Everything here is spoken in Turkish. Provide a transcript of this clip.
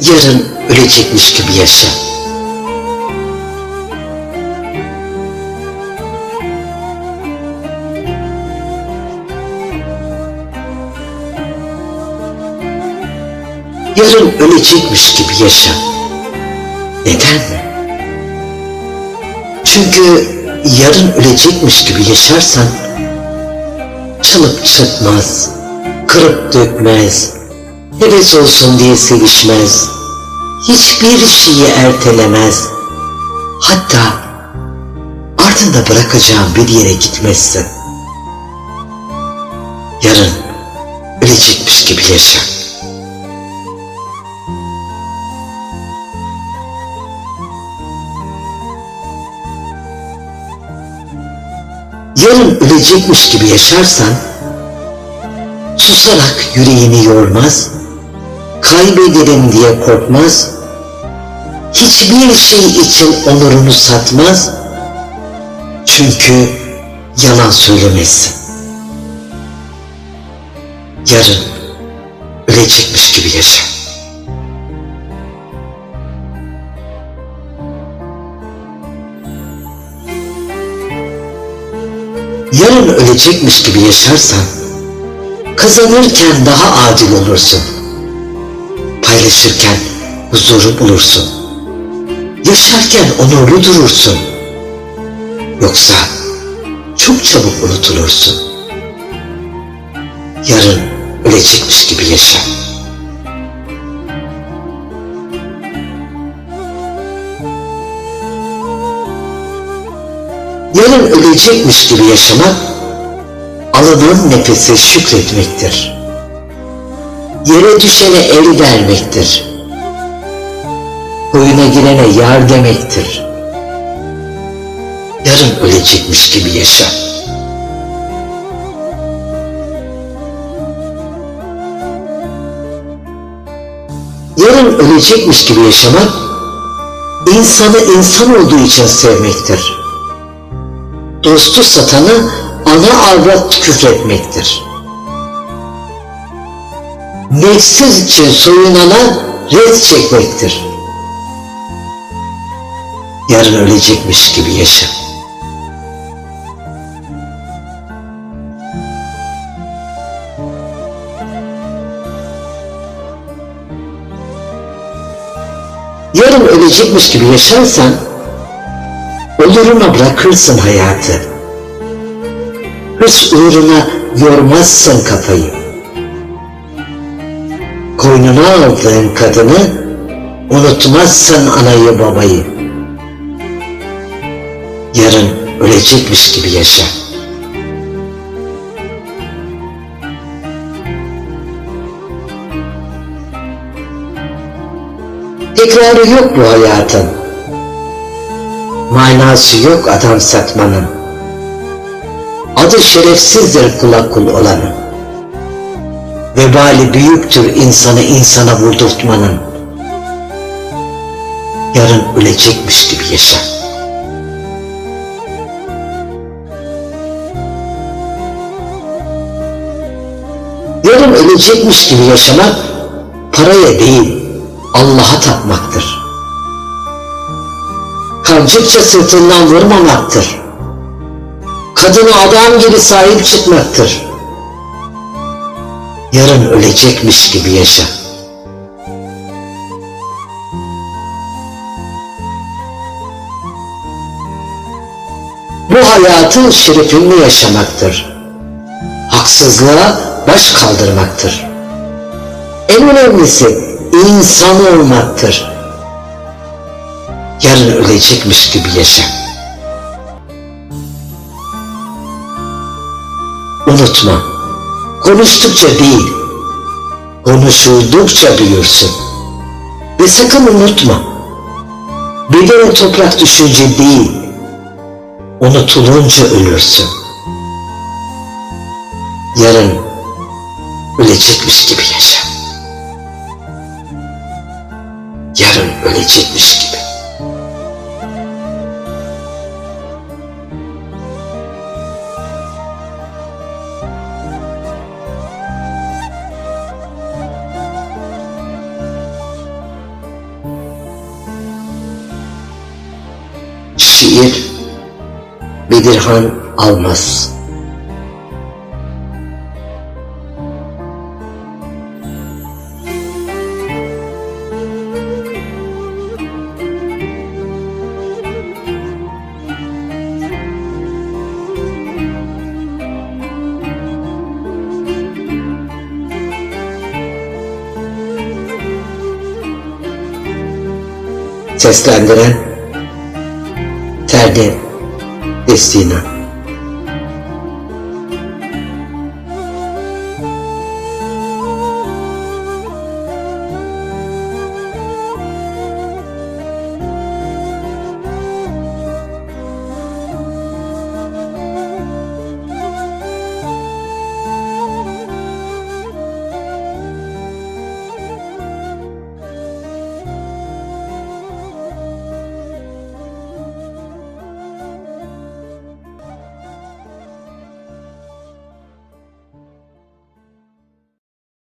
Yarın ölecekmiş gibi yaşa. Yarın ölecekmiş gibi yaşa. Neden? Çünkü yarın ölecekmiş gibi yaşarsan çalıp çırpmaz, kırıp dökmez, heves olsun diye sevişmez, hiçbir şeyi ertelemez. Hatta ardında bırakacağın bir yere gitmezsin. Yarın ölecekmiş gibi yaşa. yarın ölecekmiş gibi yaşarsan, susarak yüreğini yormaz, kaybederim diye korkmaz, hiçbir şey için onurunu satmaz, çünkü yalan söylemezsin. Yarın ölecekmiş gibi yaşa. yarın ölecekmiş gibi yaşarsan, kazanırken daha adil olursun. Paylaşırken huzuru bulursun. Yaşarken onurlu durursun. Yoksa çok çabuk unutulursun. Yarın ölecekmiş gibi yaşa. yarın ölecekmiş gibi yaşamak, alınan nefese şükretmektir. Yere düşene el vermektir. Koyuna girene yar demektir. Yarın ölecekmiş gibi yaşa. Yarın ölecekmiş gibi yaşamak, insanı insan olduğu için sevmektir dostu satanı ana avrat küfretmektir. Nefsiz için soyunana red çekmektir. Yarın ölecekmiş gibi yaşa. Yarın ölecekmiş gibi yaşarsan oluruna bırakırsın hayatı. Hırs uğruna yormazsın kafayı. Koynuna aldığın kadını unutmazsın anayı babayı. Yarın ölecekmiş gibi yaşa. Tekrarı yok bu hayatın. Manası yok adam satmanın. Adı şerefsizdir kula kul olanın. Vebali büyüktür insanı insana vurdurtmanın. Yarın ölecekmiş gibi yaşa. Yarın ölecekmiş gibi yaşamak paraya değil Allah'a tapmaktır kancıkça sırtından vurmamaktır. Kadını adam gibi sahip çıkmaktır. Yarın ölecekmiş gibi yaşa. Bu hayatın şerefini yaşamaktır. Haksızlığa baş kaldırmaktır. En önemlisi insan olmaktır yarın ölecekmiş gibi yaşa. Unutma, konuştukça değil, konuşuldukça büyürsün. Ve sakın unutma, bedene toprak düşünce değil, unutulunca ölürsün. Yarın ölecekmiş gibi yaşa. Yarın ölecekmiş gibi. Şiir Bedirhan Almaz. Seslendiren Destino.